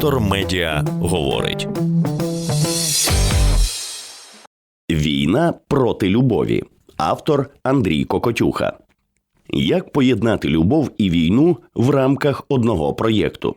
Вектор Медіа говорить. Війна проти любові. Автор Андрій Кокотюха. Як поєднати любов і війну в рамках одного проєкту?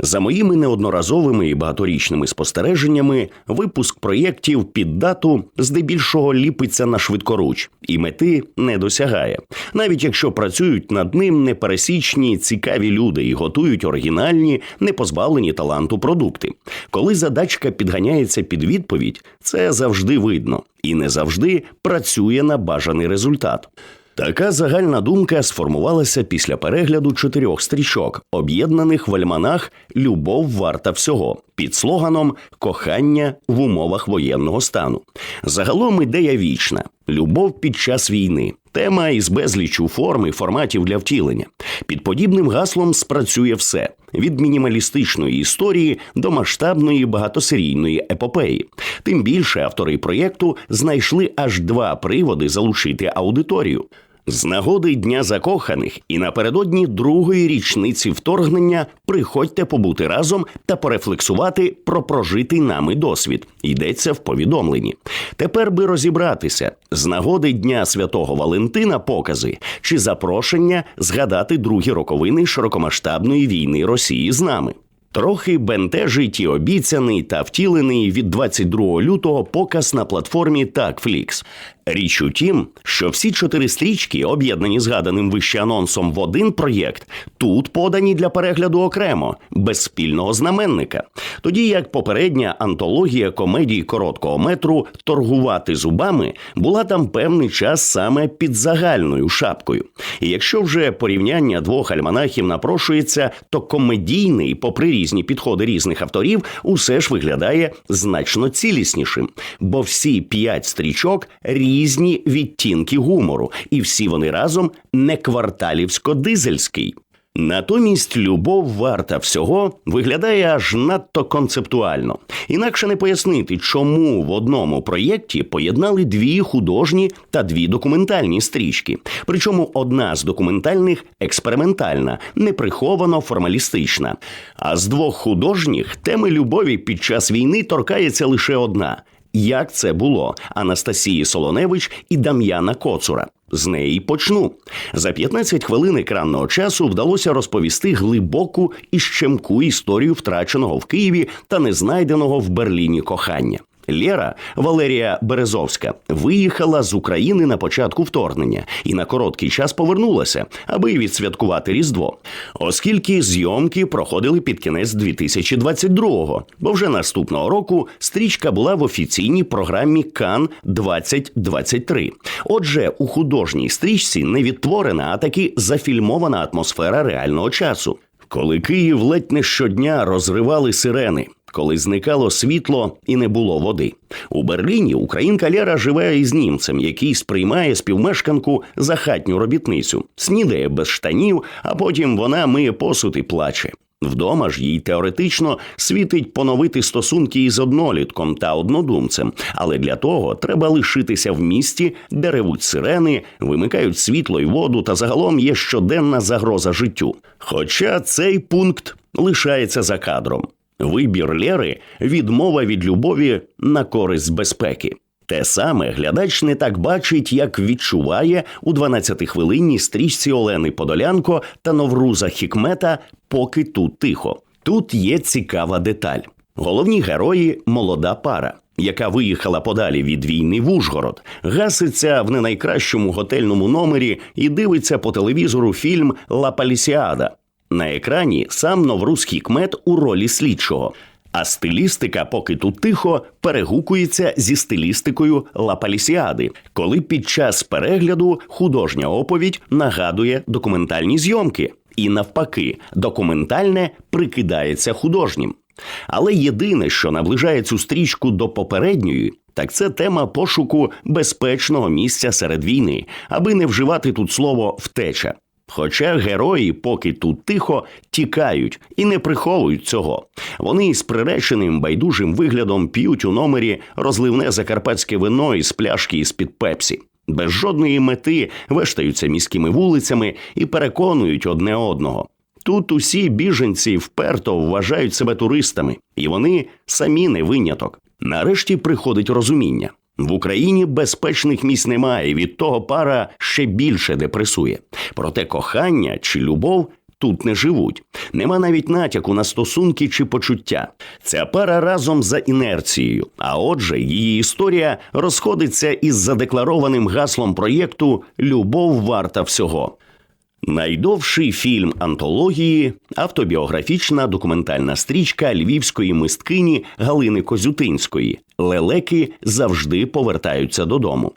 За моїми неодноразовими і багаторічними спостереженнями, випуск проєктів під дату здебільшого ліпиться на швидкоруч і мети не досягає, навіть якщо працюють над ним непересічні цікаві люди і готують оригінальні, не позбавлені таланту продукти. Коли задачка підганяється під відповідь, це завжди видно і не завжди працює на бажаний результат. Така загальна думка сформувалася після перегляду чотирьох стрічок, об'єднаних в альманах Любов варта всього під слоганом Кохання в умовах воєнного стану. Загалом ідея вічна: любов під час війни. Тема із безлічу форм і форматів для втілення. Під подібним гаслом спрацює все від мінімалістичної історії до масштабної багатосерійної епопеї. Тим більше автори проєкту знайшли аж два приводи залучити аудиторію. З нагоди Дня закоханих і напередодні другої річниці вторгнення приходьте побути разом та порефлексувати про прожитий нами досвід. Йдеться в повідомленні. Тепер би розібратися з нагоди Дня Святого Валентина покази чи запрошення згадати другі роковини широкомасштабної війни Росії з нами. Трохи бентежить і обіцяний та втілений від 22 лютого показ на платформі TagFlix. Річ у тім, що всі чотири стрічки, об'єднані згаданим вище анонсом в один проєкт, тут подані для перегляду окремо, без спільного знаменника. Тоді як попередня антологія комедій короткого метру торгувати зубами була там певний час саме під загальною шапкою. І якщо вже порівняння двох альманахів напрошується, то комедійний, попри різні підходи різних авторів, усе ж виглядає значно ціліснішим, бо всі п'ять стрічок різні відтінки гумору, і всі вони разом не кварталівсько-дизельський. Натомість любов варта всього виглядає аж надто концептуально. Інакше не пояснити, чому в одному проєкті поєднали дві художні та дві документальні стрічки. Причому одна з документальних експериментальна, неприховано формалістична. А з двох художніх теми любові під час війни торкається лише одна. Як це було Анастасії Солоневич і Дам'яна Коцура? З неї почну за 15 хвилин екранного часу вдалося розповісти глибоку і щемку історію втраченого в Києві та незнайденого в Берліні кохання. Лєра Валерія Березовська виїхала з України на початку вторгнення і на короткий час повернулася, аби відсвяткувати Різдво, оскільки зйомки проходили під кінець 2022-го, бо вже наступного року стрічка була в офіційній програмі Кан 2023 Отже, у художній стрічці не відтворена, а таки зафільмована атмосфера реального часу. Коли Київ ледь не щодня розривали сирени, коли зникало світло і не було води. У Берліні українка Лера живе із німцем, який сприймає співмешканку за хатню робітницю, снідає без штанів, а потім вона миє посуд і плаче. Вдома ж їй теоретично світить поновити стосунки із однолітком та однодумцем, але для того треба лишитися в місті, де ревуть сирени, вимикають світло й воду, та загалом є щоденна загроза життю. Хоча цей пункт лишається за кадром. Вибір Лєри – відмова від любові на користь безпеки. Те саме глядач не так бачить, як відчуває у 12-хвилинній стрічці Олени Подолянко та Новруза Хікмета Поки тут тихо. Тут є цікава деталь. Головні герої молода пара. Яка виїхала подалі від війни в Ужгород, гаситься в не найкращому готельному номері і дивиться по телевізору фільм Ла Палісіада. На екрані сам Новруз Хікмет у ролі слідчого. А стилістика, поки тут тихо, перегукується зі стилістикою Ла Палісіади, коли під час перегляду художня оповідь нагадує документальні зйомки, і навпаки, документальне прикидається художнім. Але єдине, що наближає цю стрічку до попередньої, так це тема пошуку безпечного місця серед війни, аби не вживати тут слово втеча. Хоча герої, поки тут тихо, тікають і не приховують цього. Вони з приреченим байдужим виглядом п'ють у номері розливне закарпатське вино із пляшки із під пепсі. Без жодної мети вештаються міськими вулицями і переконують одне одного. Тут усі біженці вперто вважають себе туристами, і вони самі не виняток. Нарешті приходить розуміння. В Україні безпечних місць немає, від того пара ще більше депресує. Проте кохання чи любов тут не живуть. Нема навіть натяку на стосунки чи почуття. Ця пара разом за інерцією. А отже, її історія розходиться із задекларованим гаслом проєкту Любов варта всього. Найдовший фільм антології автобіографічна документальна стрічка львівської мисткині Галини Козютинської Лелеки завжди повертаються додому.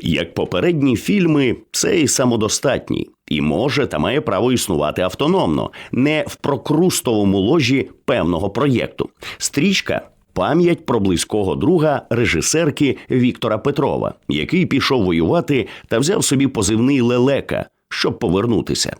Як попередні фільми, цей самодостатній і може та має право існувати автономно, не в прокрустовому ложі певного проєкту. Стрічка пам'ять про близького друга режисерки Віктора Петрова, який пішов воювати та взяв собі позивний лелека, щоб повернутися.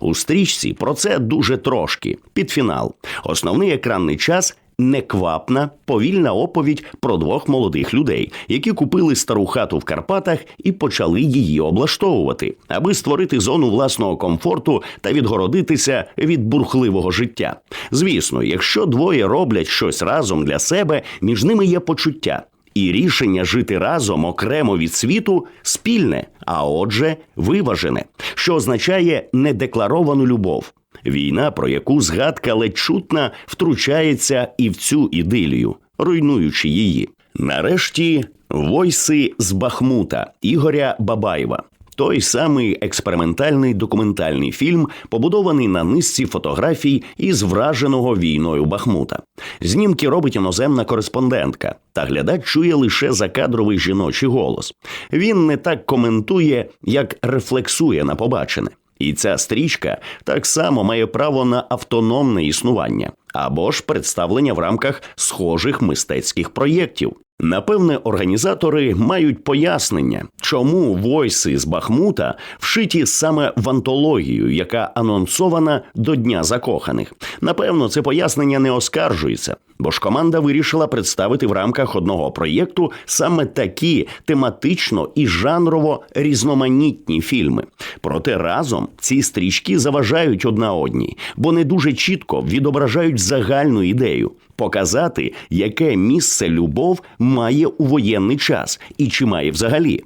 У стрічці про це дуже трошки. Під фінал. Основний екранний час неквапна, повільна оповідь про двох молодих людей, які купили стару хату в Карпатах і почали її облаштовувати, аби створити зону власного комфорту та відгородитися від бурхливого життя. Звісно, якщо двоє роблять щось разом для себе, між ними є почуття. І рішення жити разом окремо від світу спільне, а отже, виважене, що означає недекларовану любов. Війна, про яку згадка ледь чутна, втручається і в цю ідилію, руйнуючи її. Нарешті войси з Бахмута Ігоря Бабаєва. Той самий експериментальний документальний фільм, побудований на низці фотографій із враженого війною Бахмута. Знімки робить іноземна кореспондентка, та глядач чує лише закадровий жіночий голос. Він не так коментує, як рефлексує на побачене. І ця стрічка так само має право на автономне існування або ж представлення в рамках схожих мистецьких проєктів. Напевне, організатори мають пояснення, чому войси з Бахмута вшиті саме в антологію, яка анонсована до Дня закоханих. Напевно, це пояснення не оскаржується, бо ж команда вирішила представити в рамках одного проєкту саме такі тематично і жанрово різноманітні фільми. Проте разом ці стрічки заважають одна одній, бо не дуже чітко відображають загальну ідею показати, яке місце любов має у воєнний час і чи має взагалі.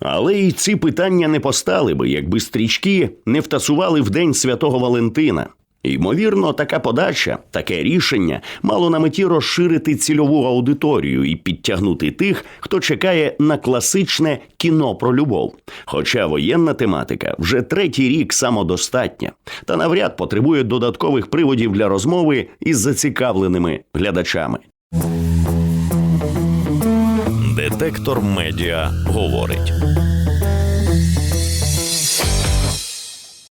Але й ці питання не постали би, якби стрічки не втасували в день святого Валентина. Ймовірно, така подача, таке рішення мало на меті розширити цільову аудиторію і підтягнути тих, хто чекає на класичне кіно про любов. Хоча воєнна тематика вже третій рік самодостатня та навряд потребує додаткових приводів для розмови із зацікавленими глядачами. Детектор медіа говорить.